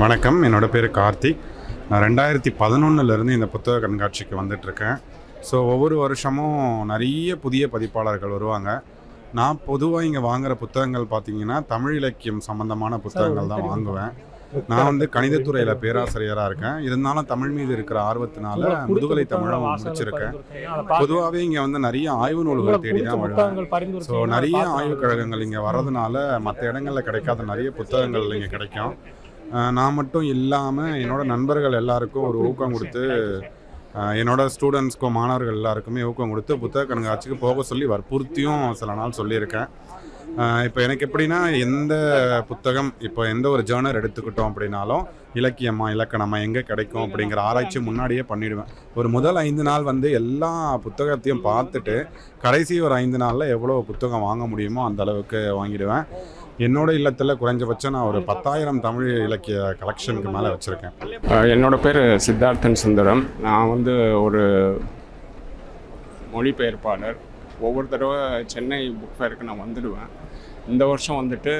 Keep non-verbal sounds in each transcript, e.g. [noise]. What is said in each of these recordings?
வணக்கம். என்னோட பேர் கார்த்திக். நான் ரெண்டாயிரத்தி பதினொன்னுலேருந்து இந்த புத்தக கண்காட்சிக்கு வந்துட்டுருக்கேன். ஸோ ஒவ்வொரு வருஷமும் நிறைய புதிய பதிப்பாளர்கள் வருவாங்க. நான் பொதுவாக இங்கே வாங்குற புத்தகங்கள் பார்த்தீங்கன்னா தமிழ் இலக்கியம் சம்மந்தமான புத்தகங்கள் தான் வாங்குவேன். நான் வந்து கணிதத்துறையில் பேராசிரியராக இருக்கேன். இருந்தாலும் தமிழ் மீது இருக்கிற ஆர்வத்தினால முதுகலை தமிழும் முடிச்சிருக்கேன். பொதுவாகவே இங்கே வந்து நிறைய ஆய்வு நூல்கள் தேடி தான் வருவேன். ஸோ நிறைய ஆய்வுக் கழகங்கள் இங்கே வர்றதுனால மற்ற இடங்களில் கிடைக்காத நிறைய புத்தகங்கள் இங்கே கிடைக்கும். நான் மட்டும் இல்லாமல் என்னோட நண்பர்கள் எல்லாருக்கும் ஒரு ஊக்கம் கொடுத்து என்னோட ஸ்டூடெண்ட்ஸ்க்கும் மாணவர்கள் எல்லாருக்குமே ஊக்கம் கொடுத்து புத்தக கண்காட்சிக்கு போக சொல்லி வற்புறுத்தியும் சில நாள் சொல்லியிருக்கேன். இப்போ எனக்கு எப்படின்னா எந்த புத்தகம் இப்போ எந்த ஒரு ஜேர்னர் எடுத்துக்கிட்டோம் அப்படின்னாலும் இலக்கியமா இலக்கணமா எங்கே கிடைக்கும் அப்படிங்கிற ஆராய்ச்சி முன்னாடியே பண்ணிடுவேன். ஒரு முதல் ஐந்து நாள் வந்து எல்லா புத்தகத்தையும் பார்த்துட்டு கடைசி ஒரு ஐந்து நாளில் எவ்வளோ புத்தகம் வாங்க முடியுமோ அந்த அளவுக்கு வாங்கிடுவேன். என்னோட இல்லத்தில் குறைஞ்சபட்சம் நான் ஒரு பத்தாயிரம் தமிழ் இலக்கிய கலெக்ஷனுக்கு மேலே வச்சுருக்கேன். என்னோடய என்னோட பேர் சித்தார்த்தன் சுந்தரம். நான் வந்து ஒரு மொழிபெயர்ப்பாளர். ஒவ்வொரு தடவை சென்னை புக் ஃபேருக்கு நான் வந்துடுவேன். இந்த வருஷம் வந்துட்டு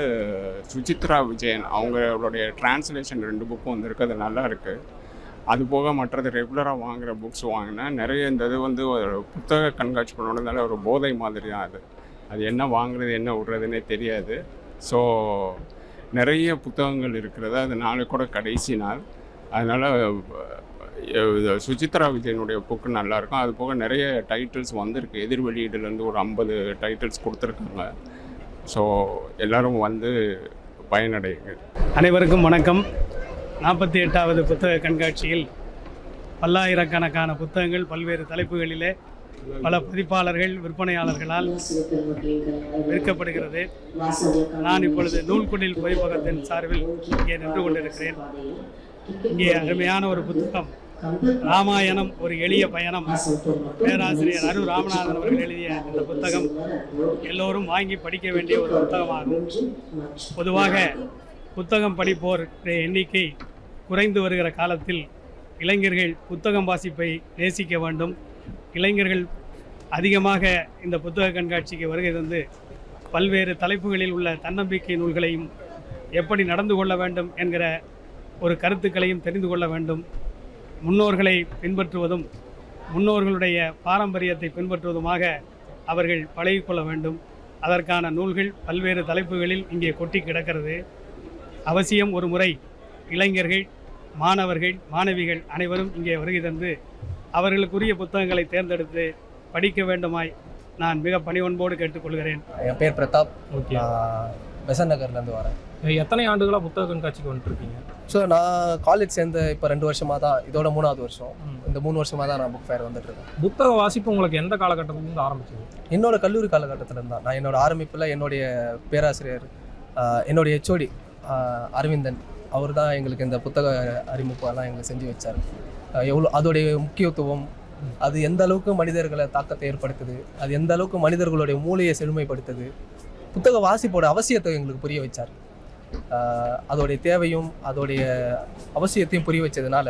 சுசித்ரா விஜயன் அவங்களுடைய டிரான்ஸ்லேஷன் ரெண்டு புக்கும் வந்திருக்கு அது நல்லா இருக்குது அது போக மற்றது ரெகுலராக வாங்குகிற புக்ஸ் வாங்கினேன். நிறைய இந்த இது வந்து ஒரு புத்தக கண்காட்சி பண்ணணுனால ஒரு போதை மாதிரி தான் அது. அது என்ன வாங்குறது என்ன விடுறதுன்னே தெரியாது. ஸோ நிறைய புத்தகங்கள் இருக்கிறது. அது நாளை கூட கடைசி நாள். அதனால் சுசித்ரா விஜயனுடைய புக்கு நல்லாயிருக்கும் அது போக நிறைய டைட்டில்ஸ் வந்திருக்கு. எதிர் வெளியீடுலேருந்து ஒரு ஐம்பது டைட்டில்ஸ் கொடுத்துருக்காங்க. ஸோ எல்லோரும் வந்து பயனடையுங்க அனைவருக்கும் வணக்கம். நாற்பத்தி எட்டாவது புத்தக கண்காட்சியில் பல்லாயிரக்கணக்கான புத்தகங்கள் பல்வேறு தலைப்புகளிலே பல பதிப்பாளர்கள் விற்பனையாளர்களால் விற்கப்படுகிறது. நான் இப்பொழுது நூல்குடில் பதிப்பகத்தின் சார்பில் இங்கே நின்று கொண்டிருக்கிறேன். இங்கே அருமையான ஒரு புத்தகம் ராமாயணம் ஒரு எளிய பயணம். பேராசிரியர் அரு ராமநாதன் அவர்கள் எழுதிய இந்த புத்தகம் எல்லோரும் வாங்கி படிக்க வேண்டிய ஒரு புத்தகமாகும். பொதுவாக புத்தகம் படிப்போர் எண்ணிக்கை குறைந்து வருகிற காலத்தில் இளைஞர்கள் புத்தகம் வாசிப்பை நேசிக்க வேண்டும். இளைஞர்கள் அதிகமாக இந்த புத்தக கண்காட்சிக்கு வருகை தந்து பல்வேறு தலைப்புகளில் உள்ள தன்னம்பிக்கை நூல்களையும் எப்படி நடந்து கொள்ள வேண்டும் என்கிற ஒரு கருத்துக்களையும் தெரிந்து கொள்ள வேண்டும். முன்னோர்களை பின்பற்றுவதும் முன்னோர்களுடைய பாரம்பரியத்தை பின்பற்றுவதுமாக அவர்கள் பழகிக்கொள்ள வேண்டும். அதற்கான நூல்கள் பல்வேறு தலைப்புகளில் இங்கே கொட்டி கிடக்கிறது. அவசியம் ஒரு முறை இளைஞர்கள் மாணவர்கள் மாணவிகள் அனைவரும் இங்கே வருகை தந்து அவர்களுக்குரிய புத்தகங்களை தேர்ந்தெடுத்து படிக்க வேண்டுமாய் நான் மிக பணிவன்போடு கேட்டுக்கொள்கிறேன். என் பேர் பிரதாப். ஓகே. பெசன் நகர்லேருந்து வரேன். எத்தனை ஆண்டுகளாக புத்தக கண்காட்சிக்கு வந்துட்டுருக்கீங்க? ஸோ நான் காலேஜ் சேர்ந்த இப்போ ரெண்டு வருஷமாக தான் இதோட மூணாவது வருஷம். இந்த மூணு வருஷமாக தான் நான் புக் ஃபேர் வந்துட்டு இருக்கேன் புத்தக வாசிப்பு உங்களுக்கு எந்த காலகட்டத்திலிருந்து ஆரம்பிச்சது? என்னோட கல்லூரி காலகட்டத்தில் தான். நான் என்னோட ஆரம்பிப்பில் என்னுடைய பேராசிரியர் என்னுடைய ஹெச்ஓடி அரவிந்தன். அவர் தான் எங்களுக்கு இந்த புத்தக அறிமுகம்லாம் எங்களுக்கு செஞ்சு வச்சார். எவ்வளோ அதோடைய முக்கியத்துவம் அது எந்த அளவுக்கு மனிதர்களை தாக்கத்தை ஏற்படுத்துது அது எந்த அளவுக்கு மனிதர்களுடைய மூளையை செழுமைப்படுத்துது. புத்தக வாசிப்போட அவசியத்தை எங்களுக்கு புரிய வச்சார். அதோடைய தேவையும் அதோடைய அவசியத்தையும் புரிய வச்சதுனால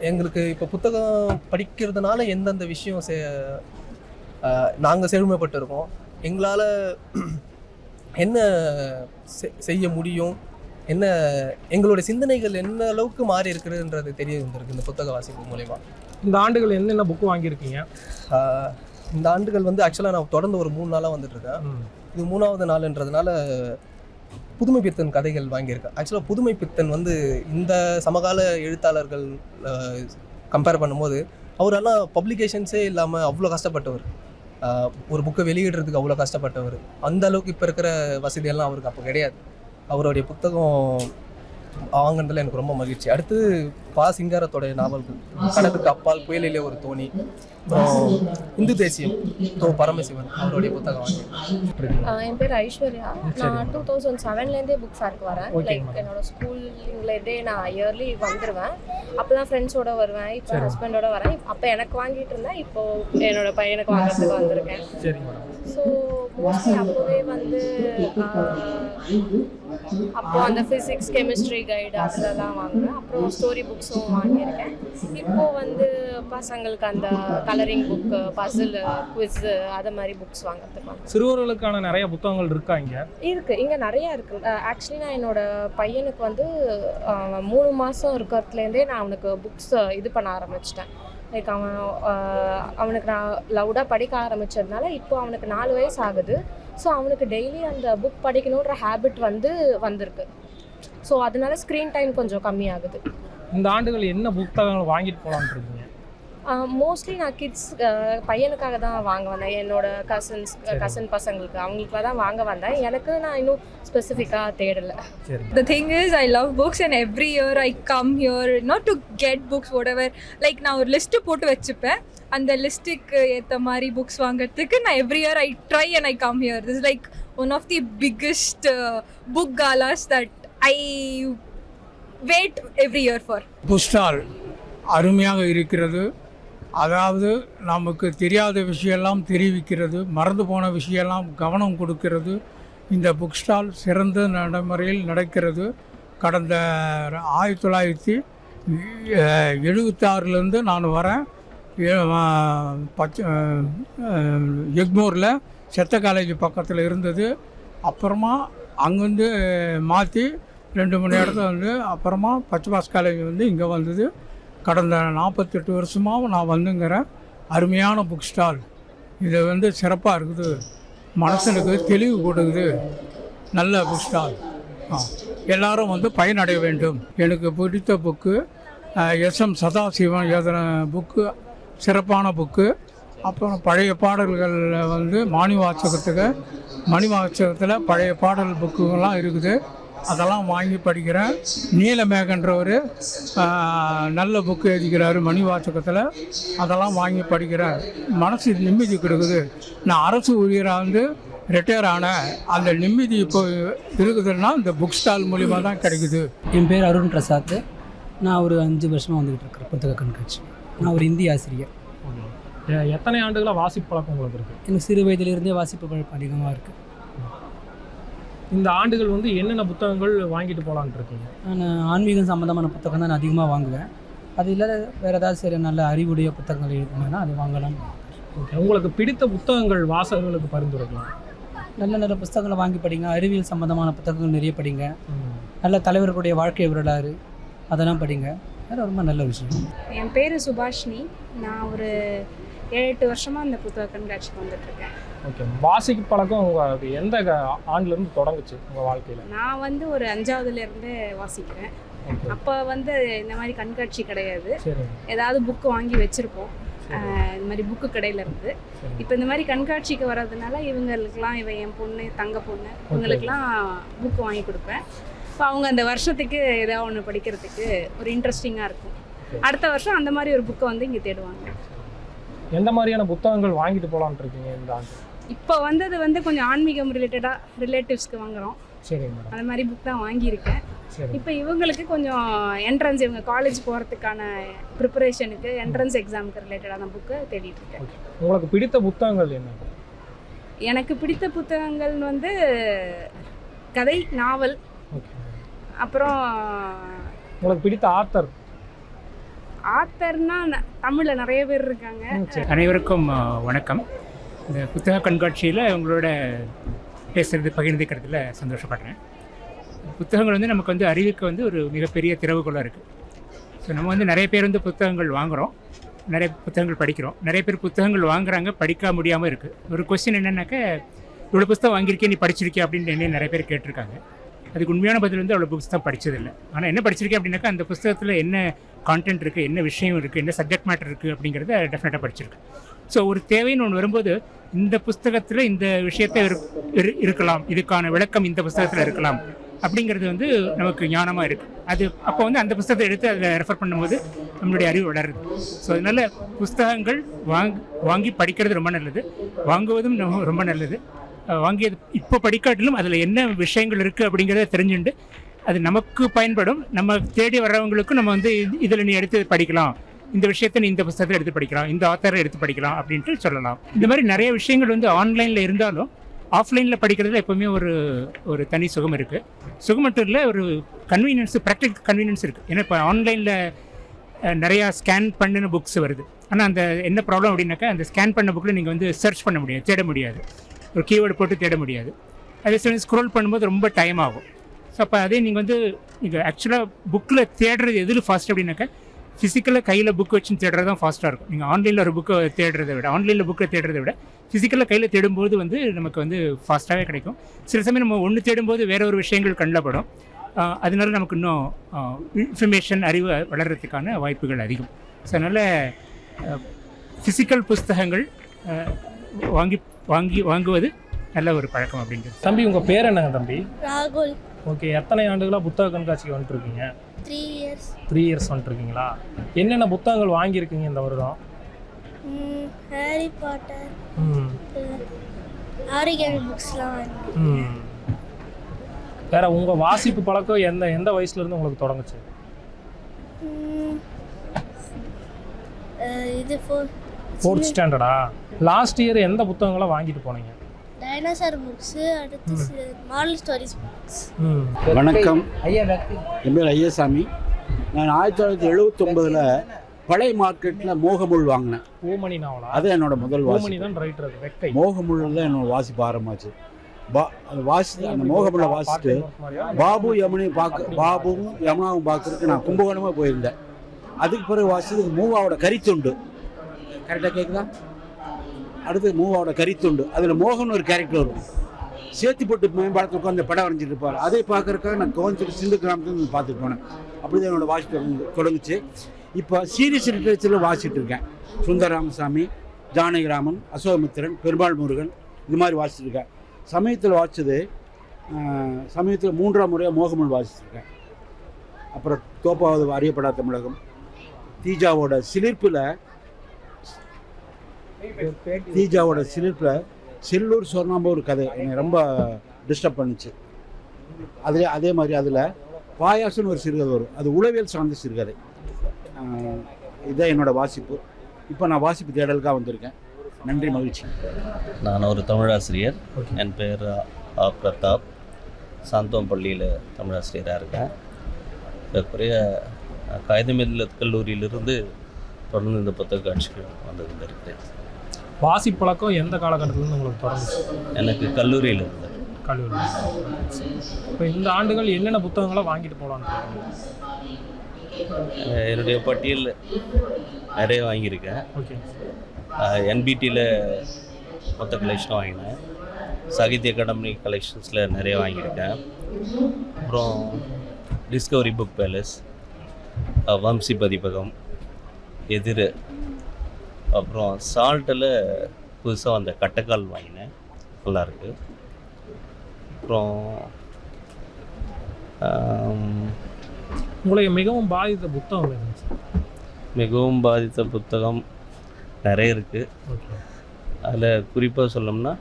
எங்களுக்கு இப்போ புத்தகம் படிக்கிறதுனால எந்தெந்த விஷயம் செ நாங்கள் செழுமைப்பட்டிருக்கோம் எங்களால் [clears throat] என்ன செ- செய்ய முடியும் என்ன எங்களுடைய சிந்தனைகள் என்ன அளவுக்கு மாறி இருக்குதுன்றது தெரிய வந்திருக்கு இந்த புத்தக வாசிப்பு மூலயமா. இந்த ஆண்டுகள் என்னென்ன புக்கு வாங்கியிருக்கீங்க? இந்த ஆண்டுகள் வந்து ஆக்சுவலாக நான் தொடர்ந்து ஒரு மூணு நாளாக வந்துட்டுருக்கேன். இது மூணாவது நாளுன்றதுனால புதுமை பித்தன் கதைகள் வாங்கியிருக்கேன். ஆக்சுவலாக புதுமை பித்தன் வந்து இந்த சமகால எழுத்தாளர்கள் கம்பேர் பண்ணும்போது அவரெல்லாம் பப்ளிகேஷன்ஸே இல்லாமல் அவ்வளோ கஷ்டப்பட்டவர். ஒரு புக்கை வெளியிடுறதுக்கு அவ்வளோ கஷ்டப்பட்டவர். அந்த அளவுக்கு இப்போ இருக்கிற வசதியெல்லாம் அவருக்கு அப்போ கிடையாது. அவருடைய புத்தகம் வாங்கினதுல எனக்கு ரொம்ப மகிழ்ச்சி. அடுத்து பா சிங்காரத்தோடைய நாவல்கள். கடலுக்கு அப்பால் புயலிலே ஒரு தோணி. இந்து தேசியம். தோ பரமசிவன் அவருடைய புத்தகம் ஆஹ் என் பேர் ஐஸ்வர்யா. நான் டூ தௌசண்ட் செவன்லேருந்தே புக் ஃபேருக்கு வரேன். லைக். என்னோட ஸ்கூலிங்லேருந்தே நான் இயர்லி வந்துடுவேன் அப்போ தான் ஃப்ரெண்ட்ஸோட வருவேன். இப்போ ஹஸ்பண்டோட வரேன். அப்போ எனக்கு வாங்கிட்டு இருந்தேன் இப்போ என்னோட பையனுக்கு வாங்குறதுக்கு வந்திருக்கேன். ஸோ மோஸ்ட்லி அப்போவே வந்து அப்போ அந்த ஃபிசிக்ஸ் கெமிஸ்ட்ரி கைடு அதெல்லாம் வாங்குவேன். அப்புறம் ஸ்டோரி புக்ஸும் வாங்கியிருக்கேன். இப்போ வந்து பசங்களுக்கு அந்த கலரிங் புக்கு பசில் குவிஸு அது மாதிரி புக்ஸ் வாங்குறதுக்கு வாங்க. சிறுவர்களுக்கான நிறைய புத்தகங்கள் இருக்கா இங்க? இருக்கு. இங்கே நிறைய இருக்கு. ஆக்சுவலி நான் என்னோட பையனுக்கு வந்து மூணு மாதம் இருக்கிறதுலேருந்தே நான் அவனுக்கு புக்ஸ் இது பண்ண ஆரம்பிச்சிட்டேன். லைக் அவன் அவனுக்கு நான் லவுடாக படிக்க ஆரம்பிச்சதுனால இப்போ அவனுக்கு நாலு வயசு ஆகுது. ஸோ அவனுக்கு டெய்லி அந்த புக் படிக்கணுன்ற ஹேபிட் வந்து வந்திருக்கு. ஸோ அதனால ஸ்க்ரீன் டைம் கொஞ்சம் கம்மியாகுது. இந்த ஆண்டுகள் என்ன புத்தகங்கள் வாங்கிட்டு போலாம்னு இருக்கீங்க? மோஸ்ட்லி நான் கிட்ஸ் பையனுக்காக தான் வாங்க வந்தேன். என்னோட கசின்ஸ் கசின் பசங்களுக்கு. அவங்களுக்குலாம் தான் வாங்க வந்தேன். எனக்கு நான் இன்னும் ஸ்பெசிஃபிக்காக தேடலை. The thing is, I love books, and every year I come here not to get books, whatever. Like நான் ஒரு லிஸ்ட்டு போட்டு வச்சுப்பேன். அந்த லிஸ்ட்டுக்கு ஏற்ற மாதிரி புக்ஸ் வாங்குறதுக்கு நான் every year I try and I come here this like one of the biggest book galas that I wait every year for bookstall அருமையாக இருக்கிறது. அதாவது நமக்கு தெரியாத விஷயம்லாம் தெரிவிக்கிறது மறந்து போன விஷயம்லாம் கவனம் கொடுக்கிறது. இந்த புக் ஸ்டால் சிறந்த நடைமுறையில் நடக்கிறது. கடந்த ஆயிரத்தி தொள்ளாயிரத்தி எழுபத்தாறுலேருந்து நான் வரேன். பச்ச அஹ், பச்சை செத்த காலேஜ் பக்கத்தில் இருந்தது. அப்புறமா அங்கேருந்து மாற்றி ரெண்டு மணி இடத்துல வந்து அப்புறமா பச்சைபாஸ் காலேஜ் வந்து இங்கே வந்தது. கடந்த நாற்பத்தெட்டு வருஷமாகவும் நான் வந்துங்கிறேன் அருமையான புக் ஸ்டால் இது வந்து சிறப்பாக இருக்குது. மனசனுக்கு தெளிவு கொடுக்குது நல்ல புக் ஸ்டால் ஆ எல்லாரும் வந்து பயனடைய வேண்டும். எனக்கு பிடித்த புக்கு எஸ்எம் சதாசிவம் எழுதின புக்கு சிறப்பான புக்கு அப்புறம் பழைய பாடல்கள் வந்து மாணி வாசகத்துக்கு மணி வாசகத்தில் பழைய பாடல் புக்குகள்லாம் இருக்குது. அதெல்லாம் வாங்கி படிக்கிறேன் நீலமேகன்றவர் நல்ல புக்கு எழுதிக்கிறாரு மணி வாசகத்தில் அதெல்லாம் வாங்கி படிக்கிறேன் மனசு நிம்மதி கொடுக்குது. நான் அரசு ஊழியராக வந்து ரிட்டையர் ஆனேன் அந்த நிம்மதி இப்போ இருக்குதுன்னா இந்த புக் ஸ்டால் மூலிமா தான் கிடைக்குது. என் பேர் அருண் பிரசாத். நான் ஒரு அஞ்சு வருஷமாக வந்துக்கிட்டு இருக்கிறேன் புத்தக கண்காட்சி. நான் ஒரு இந்தி ஆசிரியர். எத்தனை ஆண்டுகளா வாசிப்பு பழக்கம் உங்களுக்கு இருக்கு? எனக்கு சிறு வயதிலிருந்தே வாசிப்பு பழக்கம் அதிகமாக இருக்குது இந்த ஆண்டுகள் வந்து என்னென்ன புத்தகங்கள் வாங்கிட்டு போலாம்னு இருக்கீங்க? நான் ஆன்மீகம் சம்மந்தமான புத்தகம் தான் நான் அதிகமாக வாங்குவேன். அது இல்லாத வேறு ஏதாவது சரி நல்ல அறிவுடைய புத்தகங்கள் இருக்குன்னா அது வாங்கலாம். ஓகே உங்களுக்கு பிடித்த புத்தகங்கள் வாசகர்களுக்கு பரிந்துரைக்கலாம் நல்ல நல்ல புத்தகங்களை வாங்கி படிங்க. அறிவியல் சம்மந்தமான புத்தகங்கள் நிறைய படிங்க. நல்ல தலைவர்களுடைய வாழ்க்கை வரலாறு அதெல்லாம் படிங்க. அது ரொம்ப நல்ல விஷயம். என் பேர் சுபாஷினி. நான் ஒரு ஏழு எட்டு வருஷமாக இந்த புத்தக கண்காட்சிக்கு வந்துட்டுருக்கேன் ஓகே. வாசிப்பு பழக்கம் உங்களுக்கு எந்த ஆண்டுலேருந்து தொடங்குச்சு உங்கள் வாழ்க்கையில்? நான் வந்து ஒரு அஞ்சாவதுலேருந்து வாசிக்கிறேன். அப்போ வந்து இந்த மாதிரி கண்காட்சி கிடையாது. ஏதாவது புக்கு வாங்கி வச்சுருப்போம். இந்த மாதிரி புக்கு கடையில இருந்து. இப்போ இந்த மாதிரி கண்காட்சிக்கு வர்றதுனால இவங்களுக்கெல்லாம் இவ என் பொண்ணு தங்க பொண்ணு இவங்களுக்கெல்லாம் புக்கு வாங்கி கொடுப்பேன். இப்போ அவங்க அந்த வருஷத்துக்கு ஏதாவது ஒன்று படிக்கிறதுக்கு ஒரு இன்ட்ரெஸ்டிங்காக இருக்கும். அடுத்த வருஷம் அந்த மாதிரி ஒரு புக்கை வந்து இங்கே தேடுவாங்க. எந்த மாதிரியான புத்தகங்கள் வாங்கிட்டு போலாம்னு இருக்கீங்க இந்த ஆண்டு? இப்போ வந்தது வந்து கொஞ்சம் ஆன்மீகம் ரிலேட்டடாக ரிலேட்டிவ்ஸ்க்கு வாங்குறோம். சரிங்க மேடம். அந்த மாதிரி புக் தான் வாங்கியிருக்கேன். சரி. இப்போ இவங்களுக்கு கொஞ்சம் என்ட்ரன்ஸ் இவங்க காலேஜ் போகிறதுக்கான ப்ரிப்பரேஷனுக்கு என்ட்ரன்ஸ் எக்ஸாமுக்கு ரிலேட்டடான புக்கை தேடிட்டு இருக்கேன். உங்களுக்கு பிடித்த புத்தகங்கள் என்ன? எனக்கு பிடித்த புத்தகங்கள் வந்து கதை நாவல் அப்புறம் உங்களுக்கு பிடித்த ஆத்தர் ஆத்தர்னா தமிழில் நிறைய பேர் இருக்காங்க. சரி. அனைவருக்கும் வணக்கம். இந்த புத்தக கண்காட்சியில் உங்களோட பேசுகிறது பகிர்ந்துக்கிறதுல சந்தோஷப்படுறேன். புத்தகங்கள் வந்து நமக்கு வந்து அறிவுக்கு வந்து ஒரு மிகப்பெரிய திறவுகோலாக இருக்குது ஸோ நம்ம வந்து நிறைய பேர் வந்து புத்தகங்கள் வாங்குகிறோம் நிறைய புத்தகங்கள் படிக்கிறோம். நிறைய பேர் புத்தகங்கள் வாங்குறாங்க படிக்க முடியாமல் இருக்குது ஒரு கொஸ்டின் என்னென்னாக்க இவ்வளோ புத்தகம் வாங்கியிருக்கேன் நீ படிச்சிருக்கியா அப்படின்னு என்ன நிறைய பேர் கேட்டிருக்காங்க. அதுக்கு உண்மையான பதில் வந்து அவ்வளோ புஸ்தம் படித்ததில்லை ஆனால் என்ன படிச்சிருக்கேன் அப்படின்னாக்கா அந்த புத்தகத்தில் என்ன கான்டென்ட் இருக்குது என்ன விஷயம் இருக்குது என்ன சப்ஜெக்ட் மேட்டர் இருக்குது அப்படிங்கிறத டெஃபினட்டாக படிச்சிருக்கேன். ஸோ ஒரு தேவைன்னு ஒன்று வரும்போது இந்த புஸ்தகத்தில் இந்த விஷயத்தை இரு- இரு- இருக்கலாம். இதுக்கான விளக்கம் இந்த புஸ்தகத்தில் இருக்கலாம். அப்படிங்கிறது வந்து நமக்கு ஞானமாக இருக்குது அது அப்போ வந்து அந்த புஸ்தகத்தை எடுத்து அதில் ரெஃபர் பண்ணும்போது நம்மளுடைய அறிவு வளருது. ஸோ அதனால் புஸ்தகங்கள் வாங் வாங்கி படிக்கிறது ரொம்ப நல்லது. வாங்குவதும் ரொம்ப- ரொம்ப நல்லது. வாங்கியது இப்போ படிக்காட்டிலும் அதில் என்ன விஷயங்கள் இருக்குது அப்படிங்கிறத தெரிஞ்சுண்டு அது நமக்கு பயன்படும். நம்ம தேடி வர்றவங்களுக்கும் நம்ம வந்து இதில் நீ எடுத்து படிக்கலாம். இந்த விஷயத்தை நீ இந்த புத்தகத்தில் எடுத்து படிக்கலாம் இந்த ஆத்தரை எடுத்து படிக்கலாம் அப்படின்ட்டு சொல்லலாம். இந்த மாதிரி நிறைய விஷயங்கள் வந்து ஆன்லைனில் இருந்தாலும் ஆஃப்லைனில் படிக்கிறதுல எப்போவுமே ஒரு ஒரு தனி சுகம் இருக்குது சுகம் மட்டும் இல்லை ஒரு கன்வீனியன்ஸ் ப்ராக்டிக்கல் கன்வீனியன்ஸ் இருக்குது ஏன்னா இப்போ ஆன்லைனில் நிறையா ஸ்கேன் பண்ணின புக்ஸ் வருது. ஆனால் அந்த என்ன ப்ராப்ளம் அப்படின்னாக்கா அந்த ஸ்கேன் பண்ண புக்கில் நீங்கள் வந்து சர்ச் பண்ண முடியாது தேட முடியாது. ஒரு கீவேர்டு போட்டு தேட முடியாது. அதே சமயம் ஸ்க்ரோல் பண்ணும்போது ரொம்ப டைம் ஆகும். ஸோ அப்போ அதே நீங்கள் வந்து நீங்கள் ஆக்சுவலாக புக்கில் தேடுறது எதில் ஃபாஸ்ட் அப்படின்னாக்கா ஃபிசிக்கலாக கையில் புக் வச்சு தேடுறது தான் ஃபாஸ்ட்டாக இருக்கும். நீங்கள் ஆன்லைனில் ஒரு புக்கை தேடுறதை விட ஆன்லைனில் புக்கை தேடுறதை விட ஃபிசிக்கலாக கையில் தேடும்போது வந்து நமக்கு வந்து ஃபாஸ்ட்டாகவே கிடைக்கும். சில சமயம் நம்ம ஒன்று தேடும்போது வேற ஒரு விஷயங்கள் கண்ணில் படும். ஆஹ் அதனால நமக்கு இன்னும் இன்ஃபர்மேஷன் அறிவு வளர்கிறதுக்கான வாய்ப்புகள் அதிகம். ஸோ அதனால் ஃபிசிக்கல் புஸ்தகங்கள் வாங்கி வாங்கி வாங்குவது நல்ல ஒரு பழக்கம் அப்படின்றது. தம்பி உங்கள் பேர் என்னங்க தம்பி? ராகுல். ஓகே எத்தனை ஆண்டுகளாக புத்தக கண்காட்சிக்கு வந்துட்டுருக்கீங்க த்ரீ இயர்ஸ் த்ரீ இயர்ஸ் வந்துட்டுருக்கீங்களா? என்னென்ன புத்தகங்கள் வாங்கியிருக்கீங்க இந்த வருடம்? ஹாரி பாட்டர் ம். ஆரிகன் புக்ஸ்லாம் வாங்கி வேற உங்கள் வாசிப்பு பழக்கம் எந்த எந்த வயசுலேருந்து உங்களுக்கு தொடங்குச்சு? இது ஃபோர் ஃபோர்த் ஸ்டாண்டர்டா லாஸ்ட் இயர் எந்த புத்தகங்களை வாங்கிட்டு போனீங்க? டைனோசர் புக்ஸு அடுத்து மாடல் ஸ்டோரிஸ் புக்ஸ் வணக்கம். ஐயா என் பேர் ஐயசாமி. நான் ஆயிரத்தி தொள்ளாயிரத்தி எழுபத்தொம்பதில் பழைய மார்க்கெட்டில் மோகமுள் வாங்கினேன். ஓமணி நாவலா? அது என்னோட முதல் வாசிப்பு. தான் ரைட்டர் அது வெக்கை. மோகமுள்ளில் தான் என்னோட வாசிப்பு ஆரம்பிச்சு பா வாசி அந்த மோகமுள்ள வாசிட்டு? பாபு யமுனை பார்க்க பாபுவும் யமுனாவும் பார்க்கறதுக்கு நான் கும்பகோணமாக போயிருந்தேன். அதுக்கு பிறகு வாசிச்சது மூவாவோட கரித்துண்டு. கரெக்டாக கேட்குதா அடுத்து மூவாவோட கரித்துண்டு. அதில் மோகன் ஒரு கேரக்டர் வரும். சேர்த்து போட்டு மேம்பாலத்தில் உட்காந்து படம் வரைஞ்சிட்டு இருப்பார். அதை பார்க்கறதுக்காக நான் கோயம்புத்தூர் சிந்து கிராமத்துலேருந்து பார்த்துட்டு போனேன். அப்படி தான் என்னோட வாசிப்பு தொடங்குச்சு. இப்போ சீரியஸ் லிட்ரேச்சரில் வாசிட்டு இருக்கேன். சுந்தரராமசாமி ஜானகிராமன் அசோகமித்திரன் பெருமாள் முருகன் இது மாதிரி வாசிட்டு சமயத்தில் வாசிச்சது சமயத்தில் மூன்றாம் முறையாக மோகமுள் வாசிச்சிருக்கேன் அப்புறம் தோப்பாவது அறியப்படாத தமிழகம் தீஜாவோட சிலிர்ப்பில் தீஜாவோட சிலிர்ப்பில் செல்லூர் சொர்ணாம்ப ஒரு கதை என்னை ரொம்ப டிஸ்டர்ப் பண்ணுச்சு. அதில் அதே மாதிரி அதில் பாயாசம்னு ஒரு சிறுகதை வரும். அது உளவியல் சார்ந்த சிறுகதை. இதுதான் என்னோட வாசிப்பு. இப்போ நான் வாசிப்பு தேடலுக்காக வந்திருக்கேன். நன்றி மகிழ்ச்சி. நான் ஒரு தமிழாசிரியர். என் பேர் ஆ பிரதாப். சாந்தோம் பள்ளியில் தமிழாசிரியராக இருக்கேன். ஏறக்குறைய காகிதமில்ல கல்லூரியிலிருந்து தொடர்ந்து இந்த புத்தக காட்சிக்கு வந்து கொண்டிருக்கிறேன் வாசிப்பு பழக்கம் எந்த காலகட்டத்திலேருந்து உங்களுக்கு தொடங்குச்சு? எனக்கு கல்லூரியில் இருந்து. கல்லூரி இப்போ இந்த ஆண்டுகள் என்னென்ன புத்தகங்களை வாங்கிட்டு போகலான்னு என்னுடைய பட்டியல் நிறைய வாங்கியிருக்கேன். ஓகே. என்பிடியில் மொத்த கலெக்ஷனும் வாங்கினேன். சாகித்ய அகாடமி கலெக்ஷன்ஸில் நிறைய வாங்கியிருக்கேன். அப்புறம் டிஸ்கவரி புக் பேலஸ் வம்சி பதிப்பகம் எதிர் அப்புறம் சால்ட்டில் புதுசாக வந்த கட்டக்கால் வாங்கினேன். நல்லாயிருக்கு அப்புறம் உங்களை மிகவும் பாதித்த புத்தகம் மிகவும் பாதித்த புத்தகம் நிறைய இருக்குது அதில் குறிப்பாக சொல்லணும்னா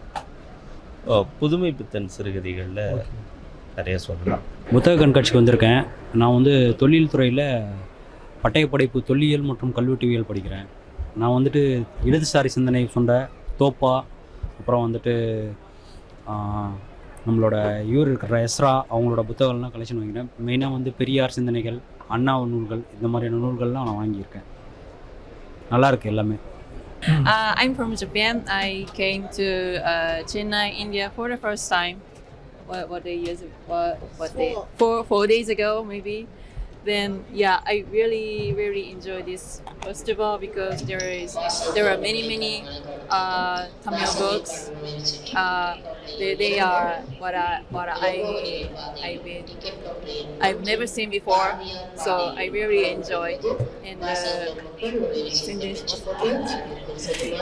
புதுமை பித்தன் சிறுகதைகளில் நிறைய சொல்லலாம். புத்தக கண்காட்சிக்கு வந்திருக்கேன். நான் வந்து தொழில் துறையில் பட்டயப்படைப்பு தொல்லியல் மற்றும் கல்வெட்டுவியல் படிக்கிறேன். நான் வந்துட்டு இடதுசாரி சிந்தனை சொன்ன தோப்பா அப்புறம் வந்துட்டு நம்மளோட இவர் இருக்கிற எஸ்ரா அவங்களோட புத்தகங்கள்லாம் கலெக்ஷன் வாங்கினேன் மெயினாக வந்து பெரியார் சிந்தனைகள் அண்ணா நூல்கள் இந்த மாதிரியான நூல்கள்லாம் நான் வாங்கியிருக்கேன் நல்லா இருக்கு எல்லாமே Uh, I'm from Japan. I came to uh, Chennai, India for the first time. What what day years? What what day? Four four days ago maybe. Then yeah, I really really enjoy this festival because there is there are many many uh, Tamil books. Uh, they, they are what I what I I've been I've never seen before. So I really enjoy and uh,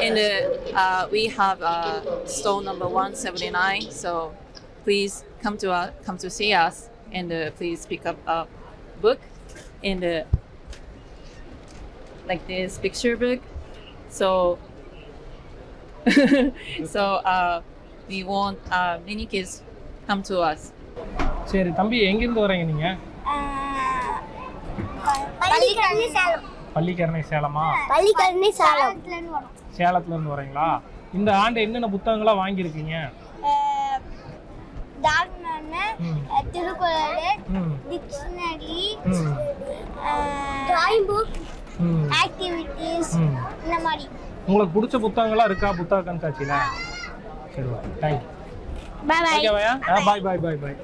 and uh, uh, we have uh, stall number 179 so please come to us come to see us and uh, please pick up a book and uh, like this picture book. So [laughs] so uh, we want uh, many kids come to us. சரி தம்பி எங்கேருந்து வரீங்க நீங்கள் பள்ளிக்கரணி சேலம் பள்ளிக்கரணை சேலமா பள்ளிக்கரணி சேலம் சேலத்துலேருந்து வரீங்களா இந்த ஆண்டு என்னென்ன புத்தகங்களாக வாங்கியிருக்கீங்க? அஹ் Thirukkural dictionary drawing book activities. இந்த மாதிரி. உங்களுக்கு பிடிச்ச புத்தகங்கள்லாம் இருக்கா? புத்தக கண்காட்சியில் சரி தேங்க்யூ பாயா? பாய் பாய் பாய் பாய்